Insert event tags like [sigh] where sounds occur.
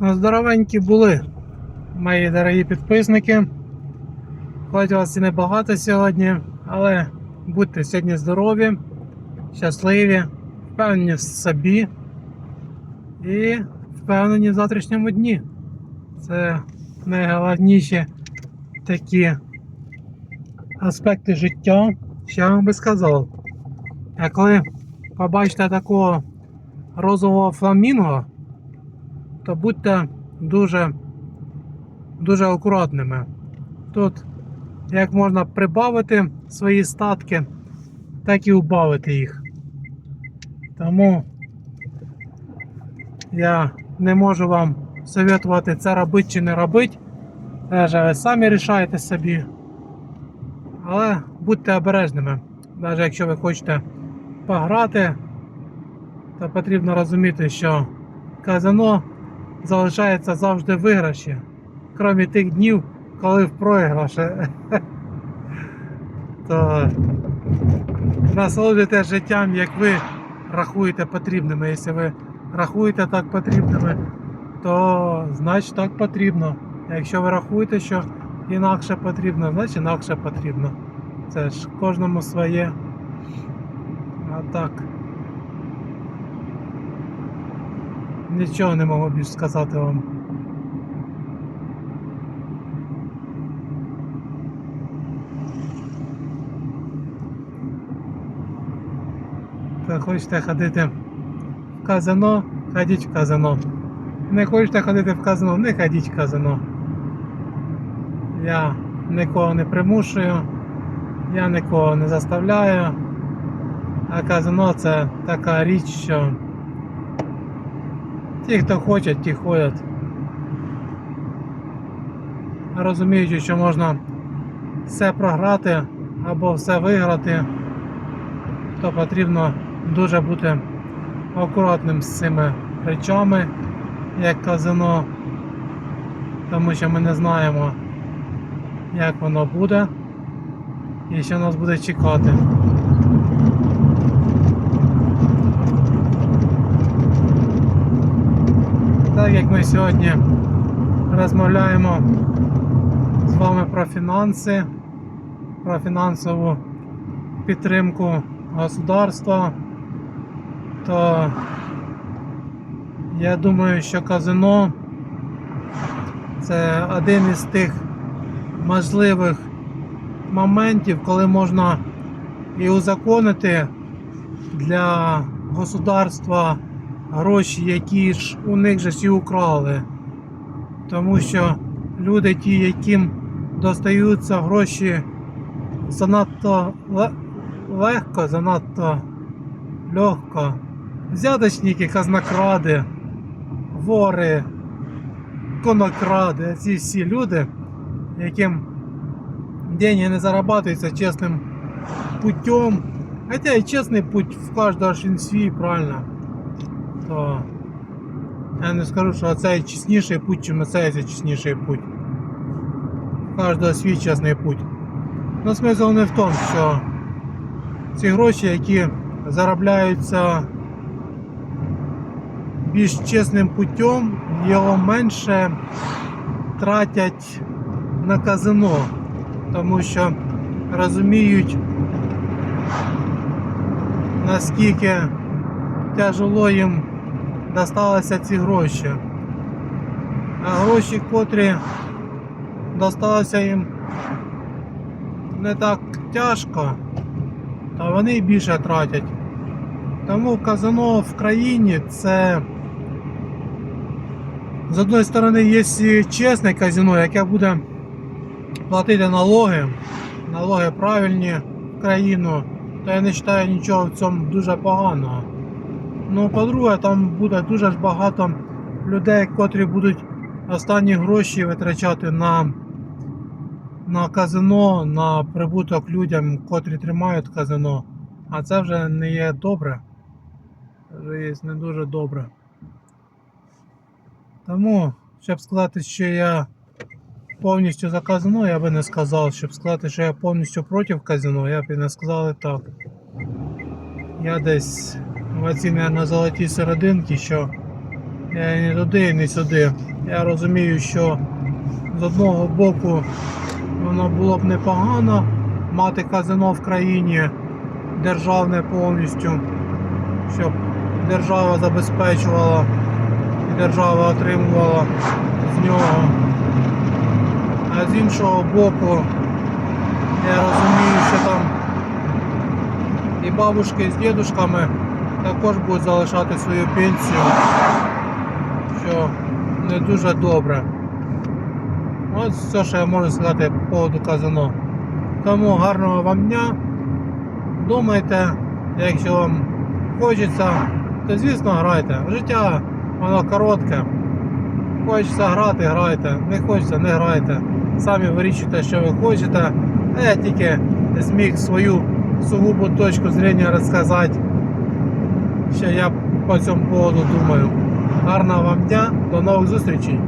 Здоровенькі були, мої дорогі підписники. Хоч вас і небагато сьогодні, але будьте сьогодні здорові, щасливі, впевнені в собі і впевнені в завтрашньому дні. Це найголовніші такі аспекти життя, що я вам би сказав. А коли побачите такого розового фламінго, то будьте дуже, дуже акуратними. Тут як можна прибавити свої статки, так і убавити їх. Тому я не можу вам советувати це робити чи не робити. Даже ви самі рішаєте собі. Але будьте обережними. Навіть якщо ви хочете пограти, то потрібно розуміти, що казино залишається завжди виграші, крім тих днів, коли в програші. [laughs] То насолоджуйтесь життям, як ви рахуєте потрібними. Якщо ви рахуєте так потрібними, то значить так потрібно. Якщо ви рахуєте, що інакше потрібно, значить інакше потрібно. Це ж кожному своє. А так. Нічого не можу більше сказати вам. Так хочете ходити в казино, ходіть в казино. Не хочете ходити в казино, не ходіть в казино. Я нікого не примушую, я нікого не заставляю. А казино це така річ, що ті, хто хочуть, ті ходять. Розуміючи, що можна все програти або все виграти, то потрібно дуже бути акуратним з цими речами, як казино, тому що ми не знаємо, як воно буде і що нас буде чекати. Так як ми сьогодні розмовляємо з вами про фінанси, про фінансову підтримку государства, то я думаю, що казино це один із тих можливих моментів, коли можна і узаконити для государства гроші, які ж у них же всі украли. Тому що люди, ті, яким достаються гроші занадто ле- легко, занадто легко. Взяточники, казнокради, вори, конокради, ці всі люди, яким деньги не зарабатываются чесним путем. Хотя і чесний путь в він свій, правильно. То я не скажу, що це чесніший путь, чим це чесніший путь. Кожного свій чесний путь. Ну, смисл не в тому, що ці гроші, які заробляються більш чесним путем, його менше тратять на казино, тому що розуміють, наскільки тяжело їм досталися ці гроші. А гроші, котрі досталися їм не так тяжко, то вони більше тратять. Тому казино в країні це з одної сторони є чесне казино, яке буде платити налоги, налоги правильні в країну, то я не вважаю нічого в цьому дуже поганого. Ну, по-друге, там буде дуже ж багато людей, котрі будуть останні гроші витрачати на, на казино, на прибуток людям, котрі тримають казино. А це вже не є добре. Це є не дуже добре. Тому, щоб сказати, що я повністю за казино, я би не сказав. Щоб сказати, що я повністю проти казино, я б і не сказав і так. Я десь оці, на золотій серединці, що Я і не туди, і не сюди. Я розумію, що з одного боку воно було б непогано мати казино в країні державне повністю, щоб держава забезпечувала і держава отримувала з нього. А з іншого боку, я розумію, що там і бабушки з дідушками також будуть залишати свою пенсію, що не дуже добре. Ось все, що я можу сказати по поводу казино. Тому гарного вам дня. Думайте, якщо вам хочеться, то звісно грайте. Життя воно коротке. Хочеться грати, грайте. Не хочеться, не грайте. Самі вирішуйте, що ви хочете. А я тільки зміг свою сугубу точку зрення розказати, що я по цьому поводу думаю. Гарного вам дня, до нових зустрічей!